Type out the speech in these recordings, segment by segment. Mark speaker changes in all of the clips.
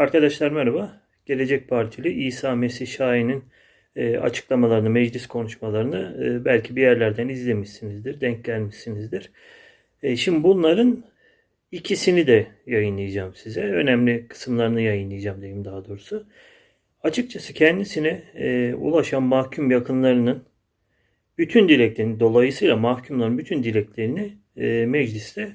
Speaker 1: Arkadaşlar merhaba. Gelecek Partili İsa Mesih Şahin'in e, açıklamalarını, meclis konuşmalarını e, belki bir yerlerden izlemişsinizdir, denk gelmişsinizdir. E, şimdi bunların ikisini de yayınlayacağım size. Önemli kısımlarını yayınlayacağım diyeyim daha doğrusu. Açıkçası kendisine ulaşan mahkum yakınlarının bütün dileklerini, dolayısıyla mahkumların bütün dileklerini mecliste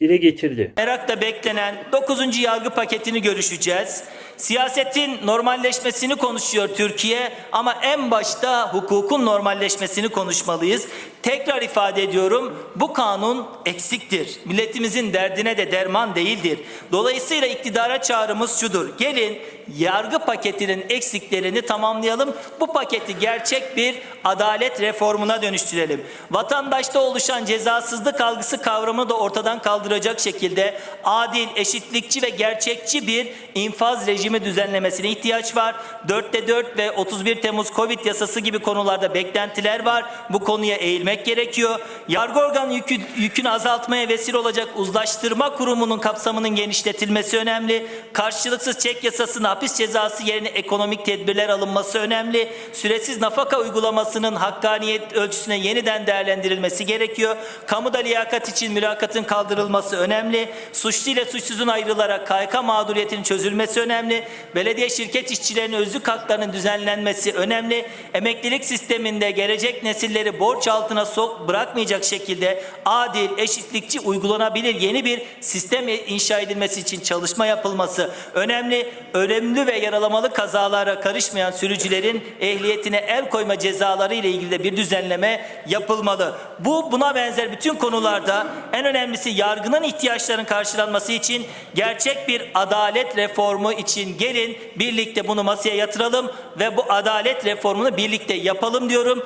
Speaker 1: dile getirdi.
Speaker 2: Merakla beklenen 9. yargı paketini görüşeceğiz. Siyasetin normalleşmesini konuşuyor Türkiye ama en başta hukukun normalleşmesini konuşmalıyız. Tekrar ifade ediyorum bu kanun eksiktir. Milletimizin derdine de derman değildir. Dolayısıyla iktidara çağrımız şudur. Gelin yargı paketinin eksiklerini tamamlayalım. Bu paketi gerçek bir adalet reformuna dönüştürelim. Vatandaşta oluşan cezasızlık algısı kavramını da ortadan kaldıracak şekilde adil, eşitlikçi ve gerçekçi bir infaz rejimi düzenlemesine ihtiyaç var. 4'te 4 ve 31 Temmuz Covid yasası gibi konularda beklentiler var. Bu konuya eğilmek gerekiyor. Yargı organı yükü, yükünü azaltmaya vesile olacak uzlaştırma kurumunun kapsamının genişletilmesi önemli. Karşılıksız çek yasasının hapis cezası yerine ekonomik tedbirler alınması önemli. Süresiz nafaka uygulamasının hakkaniyet ölçüsüne yeniden değerlendirilmesi gerekiyor. Kamuda liyakat için mülakatın kaldırılması önemli. Suçlu ile suçsuzun ayrılarak KYK mağduriyetinin çözülmesi önemli. Belediye şirket işçilerinin özlük haklarının düzenlenmesi önemli. Emeklilik sisteminde gelecek nesilleri borç altına sok bırakmayacak şekilde adil, eşitlikçi uygulanabilir yeni bir sistem inşa edilmesi için çalışma yapılması önemli. Önemli ve yaralamalı kazalara karışmayan sürücülerin ehliyetine el koyma cezaları ile ilgili de bir düzenleme yapılmalı. Bu buna benzer bütün konularda en önemlisi yargının ihtiyaçlarının karşılanması için gerçek bir adalet reformu için gelin birlikte bunu masaya yatıralım ve bu adalet reformunu birlikte yapalım diyorum.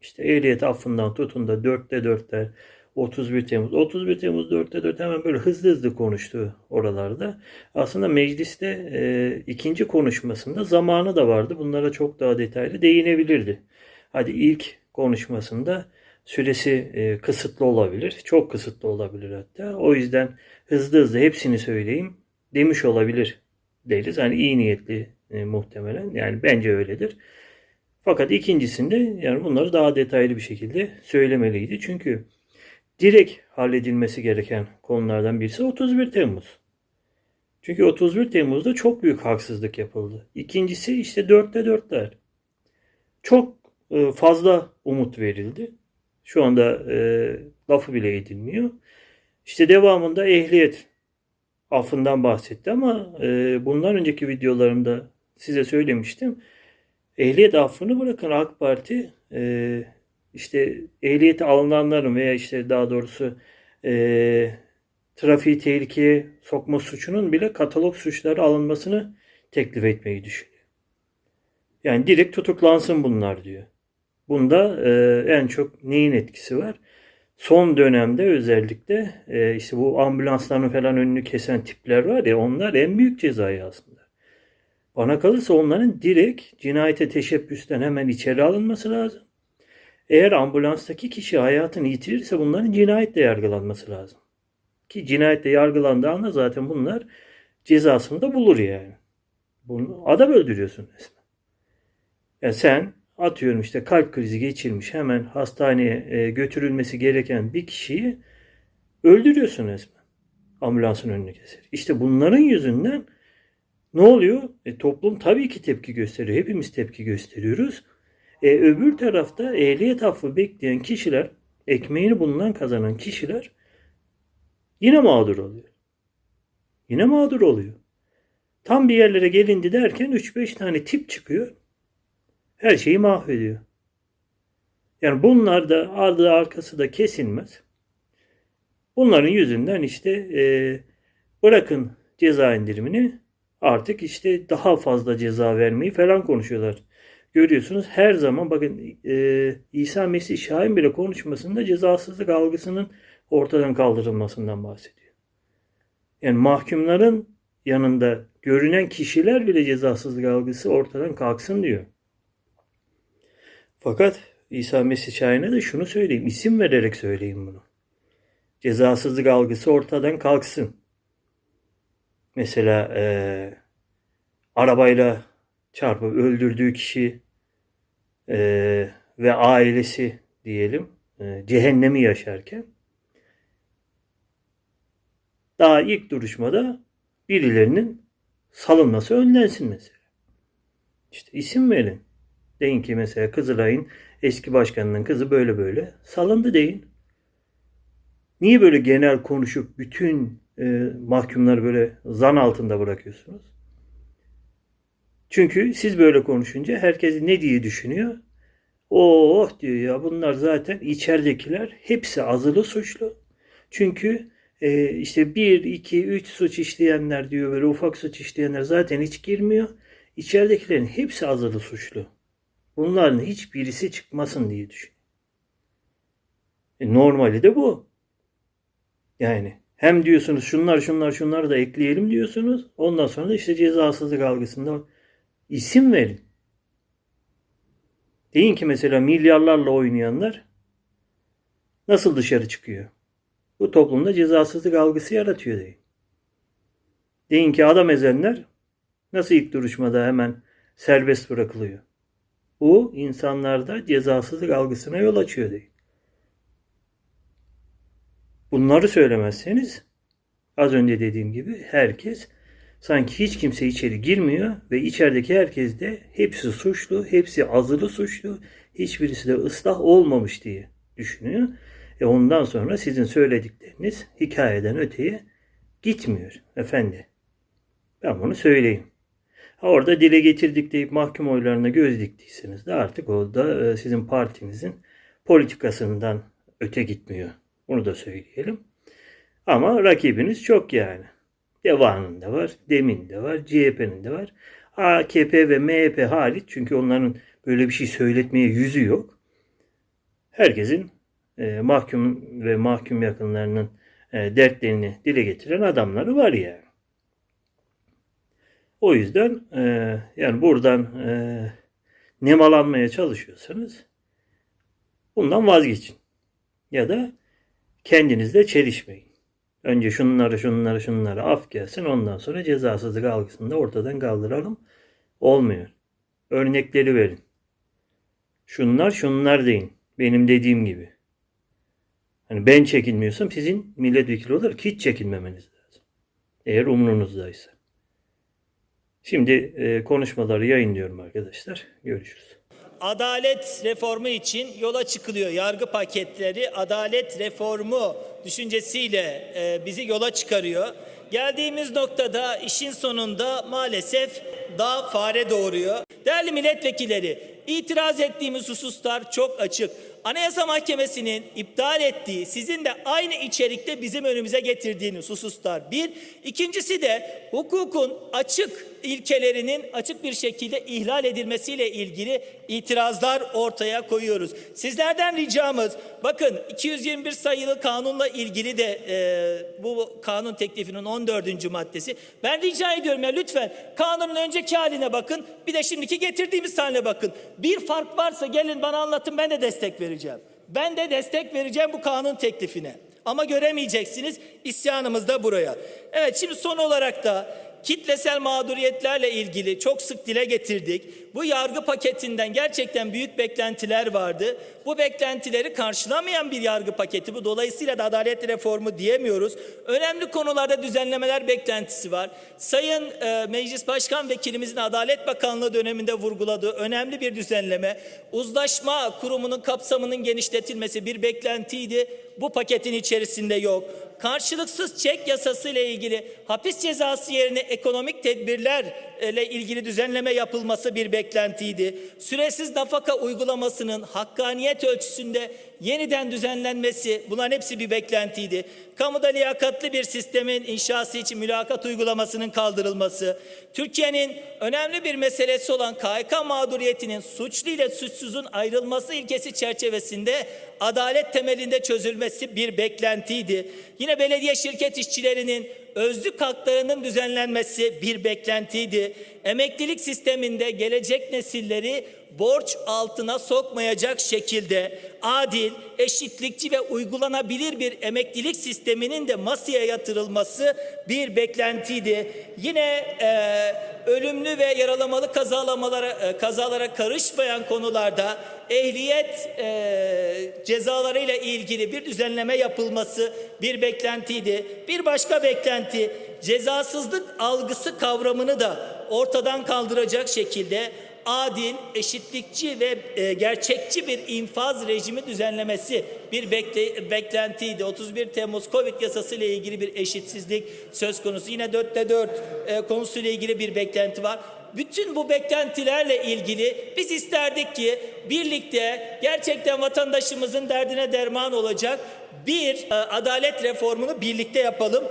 Speaker 1: İşte ehliyet affından tutun da 4'te 4'ler 31 Temmuz. 31 Temmuz 4'te 4 hemen böyle hızlı hızlı konuştu oralarda. Aslında mecliste e, ikinci konuşmasında zamanı da vardı. Bunlara çok daha detaylı değinebilirdi. Hadi ilk konuşmasında süresi e, kısıtlı olabilir. Çok kısıtlı olabilir hatta. O yüzden hızlı hızlı hepsini söyleyeyim demiş olabilir deriz. Hani iyi niyetli e, muhtemelen. Yani bence öyledir. Fakat ikincisinde yani bunları daha detaylı bir şekilde söylemeliydi. Çünkü direkt halledilmesi gereken konulardan birisi 31 Temmuz. Çünkü 31 Temmuz'da çok büyük haksızlık yapıldı. İkincisi işte 4'te 4'ler. Çok e, fazla umut verildi. Şu anda e, lafı bile edilmiyor. İşte devamında ehliyet affından bahsetti ama e, bundan önceki videolarımda size söylemiştim. Ehliyet affını bırakın AK Parti e, işte ehliyeti alınanların veya işte daha doğrusu e, trafiği tehlikeye sokma suçunun bile katalog suçları alınmasını teklif etmeyi düşünüyor. Yani direkt tutuklansın bunlar diyor. Bunda e, en çok neyin etkisi var? Son dönemde özellikle e, işte bu ambulansların falan önünü kesen tipler var ya onlar en büyük cezayı aslında. Bana kalırsa onların direkt cinayete teşebbüsten hemen içeri alınması lazım. Eğer ambulanstaki kişi hayatını yitirirse bunların cinayetle yargılanması lazım. Ki cinayetle yargılandığı anda zaten bunlar cezasını da bulur yani. Bunu adam öldürüyorsun resmen. Yani sen atıyorum işte kalp krizi geçirmiş hemen hastaneye e, götürülmesi gereken bir kişiyi öldürüyorsun resmen. Ambulansın önünü keser. İşte bunların yüzünden ne oluyor? E, toplum tabii ki tepki gösteriyor. Hepimiz tepki gösteriyoruz. E, öbür tarafta ehliyet affı bekleyen kişiler, ekmeğini bundan kazanan kişiler yine mağdur oluyor. Yine mağdur oluyor. Tam bir yerlere gelindi derken 3-5 tane tip çıkıyor. Her şeyi mahvediyor. Yani bunlar da ardı arkası da kesilmez. Bunların yüzünden işte e, bırakın ceza indirimini artık işte daha fazla ceza vermeyi falan konuşuyorlar. Görüyorsunuz her zaman bakın e, İsa Mesih Şahin bile konuşmasında cezasızlık algısının ortadan kaldırılmasından bahsediyor. Yani mahkumların yanında görünen kişiler bile cezasızlık algısı ortadan kalksın diyor. Fakat İsa Mesih Şahin'e de şunu söyleyeyim, isim vererek söyleyeyim bunu. Cezasızlık algısı ortadan kalksın. mesela e, arabayla çarpıp öldürdüğü kişi e, ve ailesi diyelim e, cehennemi yaşarken daha ilk duruşmada birilerinin salınması önlensin mesela. İşte isim verin. Deyin ki mesela Kızılay'ın eski başkanının kızı böyle böyle salındı deyin. Niye böyle genel konuşup bütün e, mahkumları böyle zan altında bırakıyorsunuz? Çünkü siz böyle konuşunca herkes ne diye düşünüyor? Oh diyor ya bunlar zaten içeridekiler hepsi azılı suçlu. Çünkü e, işte bir, iki, üç suç işleyenler diyor böyle ufak suç işleyenler zaten hiç girmiyor. İçeridekilerin hepsi azılı suçlu. Bunların hiçbirisi çıkmasın diye düşünüyor. E, normali de bu. Yani hem diyorsunuz şunlar şunlar şunlar da ekleyelim diyorsunuz. Ondan sonra da işte cezasızlık algısında isim verin. Deyin ki mesela milyarlarla oynayanlar nasıl dışarı çıkıyor? Bu toplumda cezasızlık algısı yaratıyor deyin. Deyin ki adam ezenler nasıl ilk duruşmada hemen serbest bırakılıyor? Bu insanlarda cezasızlık algısına yol açıyor deyin. Bunları söylemezseniz az önce dediğim gibi herkes sanki hiç kimse içeri girmiyor ve içerideki herkes de hepsi suçlu, hepsi azılı suçlu, hiçbirisi de ıslah olmamış diye düşünüyor. E ondan sonra sizin söyledikleriniz hikayeden öteye gitmiyor efendi. Ben bunu söyleyeyim. Orada dile getirdik deyip mahkum oylarına göz diktiyseniz de artık o da e, sizin partinizin politikasından öte gitmiyor. Bunu da söyleyelim. Ama rakibiniz çok yani. Deva'nın da var, Dem'in de var, CHP'nin de var. AKP ve MHP hariç çünkü onların böyle bir şey söyletmeye yüzü yok. Herkesin e, mahkum ve mahkum yakınlarının e, dertlerini dile getiren adamları var yani. O yüzden e, yani buradan e, nemalanmaya çalışıyorsanız bundan vazgeçin. Ya da kendinizle çelişmeyin. Önce şunları şunları şunları af gelsin ondan sonra cezasızlık algısını da ortadan kaldıralım. Olmuyor. Örnekleri verin. Şunlar şunlar deyin. Benim dediğim gibi. Hani ben çekinmiyorsam sizin milletvekili olarak hiç çekinmemeniz lazım. Eğer umrunuzdaysa. Şimdi e, konuşmaları yayınlıyorum arkadaşlar. Görüşürüz.
Speaker 2: Adalet reformu için yola çıkılıyor. Yargı paketleri adalet reformu düşüncesiyle e, bizi yola çıkarıyor. Geldiğimiz noktada işin sonunda maalesef daha fare doğuruyor. Değerli milletvekilleri, itiraz ettiğimiz hususlar çok açık. Anayasa Mahkemesi'nin iptal ettiği, sizin de aynı içerikte bizim önümüze getirdiğiniz hususlar bir. İkincisi de hukukun açık ilkelerinin açık bir şekilde ihlal edilmesiyle ilgili itirazlar ortaya koyuyoruz. Sizlerden ricamız bakın 221 sayılı kanunla ilgili de e, bu kanun teklifinin 14. maddesi. Ben rica ediyorum ya lütfen kanunun önceki haline bakın bir de şimdiki getirdiğimiz haline bakın. Bir fark varsa gelin bana anlatın ben de destek vereceğim. Ben de destek vereceğim bu kanun teklifine. Ama göremeyeceksiniz isyanımız da buraya. Evet şimdi son olarak da kitlesel mağduriyetlerle ilgili çok sık dile getirdik. Bu yargı paketinden gerçekten büyük beklentiler vardı. Bu beklentileri karşılamayan bir yargı paketi bu. Dolayısıyla da adalet reformu diyemiyoruz. Önemli konularda düzenlemeler beklentisi var. Sayın e, Meclis Başkan Vekilimizin Adalet Bakanlığı döneminde vurguladığı önemli bir düzenleme. Uzlaşma kurumunun kapsamının genişletilmesi bir beklentiydi. Bu paketin içerisinde yok karşılıksız çek yasası ile ilgili hapis cezası yerine ekonomik tedbirlerle ilgili düzenleme yapılması bir beklentiydi. Süresiz nafaka uygulamasının hakkaniyet ölçüsünde yeniden düzenlenmesi bunların hepsi bir beklentiydi. Kamuda liyakatli bir sistemin inşası için mülakat uygulamasının kaldırılması, Türkiye'nin önemli bir meselesi olan KHK mağduriyetinin suçlu ile suçsuzun ayrılması ilkesi çerçevesinde adalet temelinde çözülmesi bir beklentiydi. Yine belediye şirket işçilerinin özlük haklarının düzenlenmesi bir beklentiydi. Emeklilik sisteminde gelecek nesilleri borç altına sokmayacak şekilde adil, eşitlikçi ve uygulanabilir bir emeklilik sisteminin de masaya yatırılması bir beklentiydi. Yine e, ölümlü ve yaralamalı kazalamalara, e, kazalara karışmayan konularda ehliyet e, cezalarıyla ilgili bir düzenleme yapılması bir beklentiydi. Bir başka beklenti cezasızlık algısı kavramını da ortadan kaldıracak şekilde adil, eşitlikçi ve e, gerçekçi bir infaz rejimi düzenlemesi bir bekle, beklentiydi. 31 Temmuz Covid yasası ile ilgili bir eşitsizlik söz konusu. Yine 4'te 4 e, konusuyla ilgili bir beklenti var. Bütün bu beklentilerle ilgili biz isterdik ki birlikte gerçekten vatandaşımızın derdine derman olacak bir e, adalet reformunu birlikte yapalım.